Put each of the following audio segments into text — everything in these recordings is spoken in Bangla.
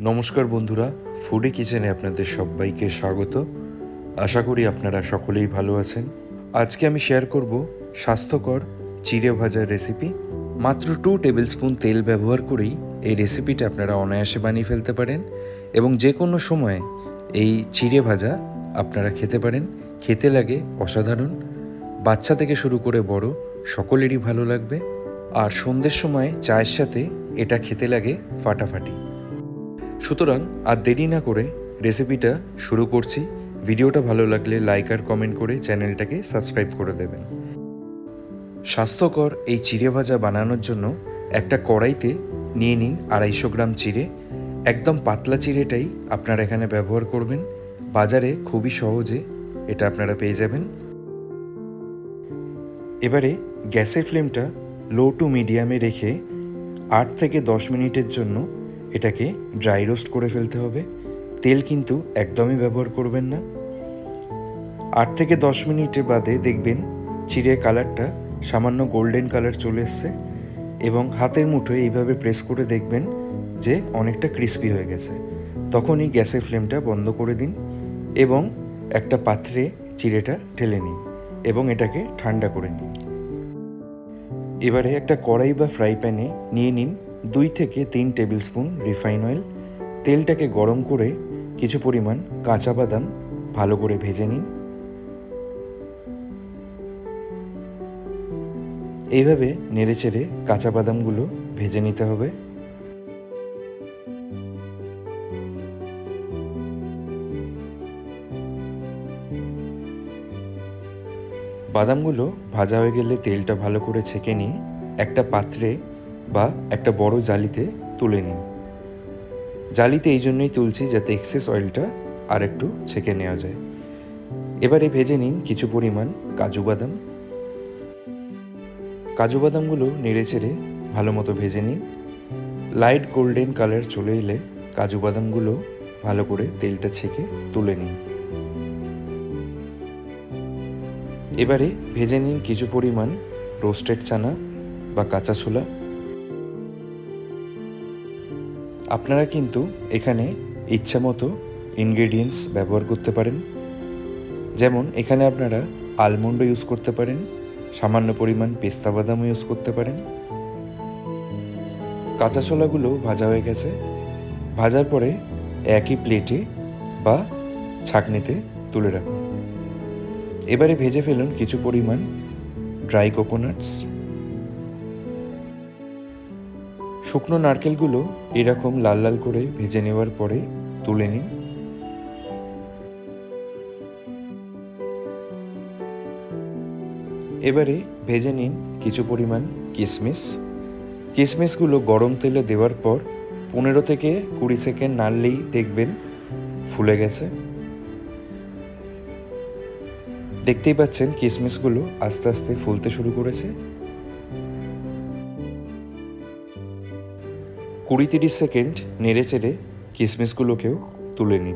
নমস্কার বন্ধুরা ফুডি কিচেনে আপনাদের সবাইকে স্বাগত। আশা করি আপনারা সকলেই ভালো আছেন। আজকে আমি শেয়ার করব স্বাস্থ্যকর চিড়ে ভাজার রেসিপি মাত্র টু টেবিল স্পুন তেল ব্যবহার করেই এই রেসিপিটা আপনারা অনায়াসে বানিয়ে ফেলতে পারেন এবং যে কোনো সময়ে এই চিড়ে ভাজা আপনারা খেতে পারেন। খেতে লাগে অসাধারণ। বাচ্চা থেকে শুরু করে বড়, সকলেরই ভালো লাগবে। আর সন্ধ্যের সময় চায়ের সাথে এটা খেতে লাগে ফাটাফাটি। সুতরাং আর দেরি না করে রেসিপিটা শুরু করছি। ভিডিওটা ভালো লাগলে লাইক আর কমেন্ট করে চ্যানেলটাকে সাবস্ক্রাইব করে দেবেন। স্বাস্থ্যকর এই চিড়ে ভাজা বানানোর জন্য একটা কড়াইতে নিয়ে নিন আড়াইশো গ্রাম চিড়ে। একদম পাতলা চিড়েটাই আপনারা এখানে ব্যবহার করবেন। বাজারে খুবই সহজে এটা আপনারা পেয়ে যাবেন। এবারে গ্যাসের ফ্লেমটা লো টু মিডিয়ামে রেখে আট থেকে দশ মিনিটের জন্য এটাকে ড্রাই রোস্ট করে ফেলতে হবে। তেল কিন্তু একদমই ব্যবহার করবেন না। আট থেকে দশ মিনিটের বাদে দেখবেন চিড়ের কালারটা সামান্য গোল্ডেন কালার চলে এসছে এবং হাতের মুঠোয় এইভাবে প্রেস করে দেখবেন যে অনেকটা ক্রিস্পি হয়ে গেছে। তখনই গ্যাসের ফ্লেমটা বন্ধ করে দিন এবং একটা পাত্রে চিড়েটা ঢেলে নিন এবং এটাকে ঠান্ডা করে নিন। এবারে একটা কড়াই বা ফ্রাই প্যানে নিয়ে নিন দুই থেকে তিন টেবিল স্পুন রিফাইন অয়েল। তেলটাকে গরম করে কিছু পরিমাণ কাঁচা বাদাম ভালো করে ভেজে নিন। এইভাবে নেড়ে চেড়ে কাঁচা বাদামগুলো ভেজে নিতে হবে। বাদামগুলো ভাজা হয়ে গেলে তেলটা ভালো করে ছেঁকে নিয়ে একটা পাত্রে বা একটা বড় জালিতে তুলে নিন। জালিতে এই জন্যই তুলছি যাতে এক্সেস অয়েলটা আর একটু ছেঁকে নেওয়া যায়। এবারে ভেজে নিন কিছু পরিমাণ কাজু বাদাম। কাজু বাদামগুলো নেড়ে চেড়ে ভালো মতো ভেজে নিন। লাইট গোল্ডেন কালার চলে এলে কাজু বাদামগুলো ভালো করে তেলটা ছেঁকে তুলে নিন। এবারে ভেজে নিন কিছু পরিমাণ রোস্টেড চানা বা কাঁচা ছোলা। আপনারা কিন্তু এখানে ইচ্ছা মতো ইনগ্রেডিয়েন্টস ব্যবহার করতে পারেন। যেমন এখানে আপনারা আলমন্ডও ইউজ করতে পারেন, সামান্য পরিমাণ পেস্তা বাদামও ইউজ করতে পারেন। কাঁচা ছোলাগুলো ভাজা হয়ে গেছে। ভাজার পরে একই প্লেটে বা ছাকনিতে তুলে রাখুন। এবারে ভেজে ফেলুন কিছু পরিমাণ ড্রাই কোকোনাটস শুকনো নারকেলগুলো এরকম লাল লাল করে ভেজে নেওয়ার পরে তুলে নিন। এবারে ভেজে নিন কিছু পরিমাণ কিশমিশ কিশমিশগুলো গরম তেলে দেওয়ার পর পনেরো থেকে কুড়ি সেকেন্ড নাড়লেই দেখবেন ফুলে গেছে। দেখতেই পাচ্ছেন কিশমিশগুলো আস্তে আস্তে ফুলতে শুরু করেছে। কুড়ি তিরিশ সেকেন্ড নেড়ে চেড়ে কিশমিশগুলোকেও তুলে নিন।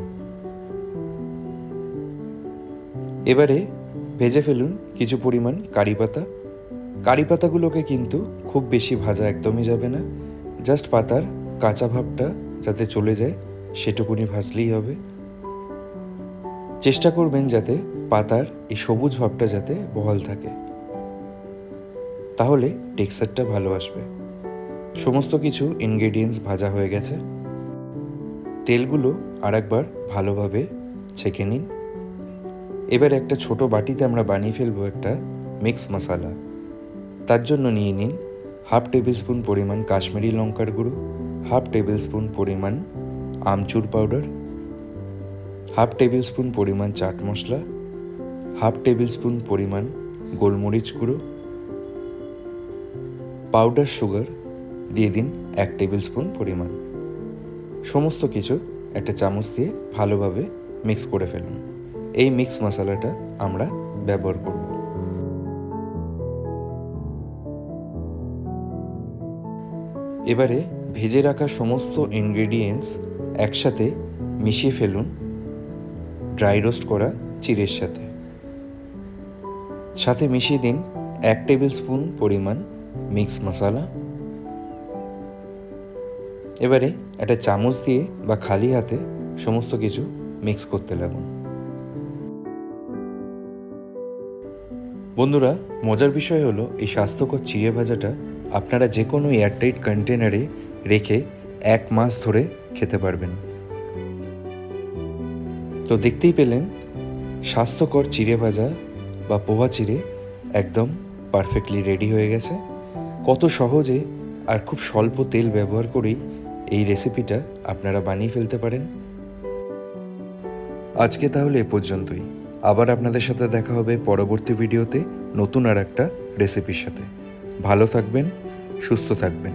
এবারে ভেজে ফেলুন কিছু পরিমাণ কারি পাতা। কারি পাতাগুলোকে কিন্তু খুব বেশি ভাজা একদমই যাবে না। জাস্ট পাতার কাঁচা ভাবটা যাতে চলে যায়, সেটুকুনি ভাজলেই হবে। চেষ্টা করবেন যাতে পাতার এই সবুজ ভাবটা যাতে বহাল থাকে। তাহলে টেক্সচারটা ভালো আসবে। সমস্ত কিছু ইনগ্রেডিয়েন্টস ভাজা হয়ে গেছে। তেলগুলো আরেকবার ভালোভাবে ছেঁকে নিন। এবার একটা ছোট বাটিতে আমরা বানিয়ে ফেলব একটা মিক্স মশালা তার জন্য নিয়ে নিন হাফ টেবিল স্পুন পরিমাণ কাশ্মীরি লঙ্কার গুঁড়ো হাফ টেবিল স্পুন পরিমাণ আমচুর পাউডার হাফ টেবিল স্পুন পরিমাণ chaat masala half table spoon পরিমাণ গোলমরিচ গুঁড়ো পাউডার সুগার দিয়ে দিন এক টেবিল স্পুন পরিমাণ। সমস্ত কিছু একটা চামচ দিয়ে ভালোভাবে মিক্স করে ফেলুন। এই মিক্স মশলাটা আমরা ব্যবহার করব। এবারে ভেজে রাখা সমস্ত ইনগ্রেডিয়েন্টস একসাথে মিশিয়ে ফেলুন ড্রাই রোস্ট করা চিড়ের সাথে। সাথে মিশিয়ে দিন এক টেবিল স্পুন পরিমাণ মিক্স মশলা। এবারে একটা চামচ দিয়ে বা খালি হাতে সমস্ত কিছু মিক্স করতে লাগুন। বন্ধুরা, মজার বিষয় হলো এই স্বাস্থ্যকর চিড়ে ভাজাটা আপনারা যে কোনো এয়ারটাইট কন্টেনারে রেখে এক মাস ধরে খেতে পারবেন। তো দেখতেই পেলেন, স্বাস্থ্যকর চিড়ে ভাজা বা পোহা চিড়ে একদম পারফেক্টলি রেডি হয়ে গেছে। কত সহজে আর খুব স্বল্প তেল ব্যবহার করেই এই রেসিপিটা আপনারা বানিয়ে ফেলতে পারেন। আজকে তাহলে এ পর্যন্তই। আবার আপনাদের সাথে দেখা হবে পরবর্তী ভিডিওতে নতুন আর একটা রেসিপির সাথে। ভালো থাকবেন, সুস্থ থাকবেন।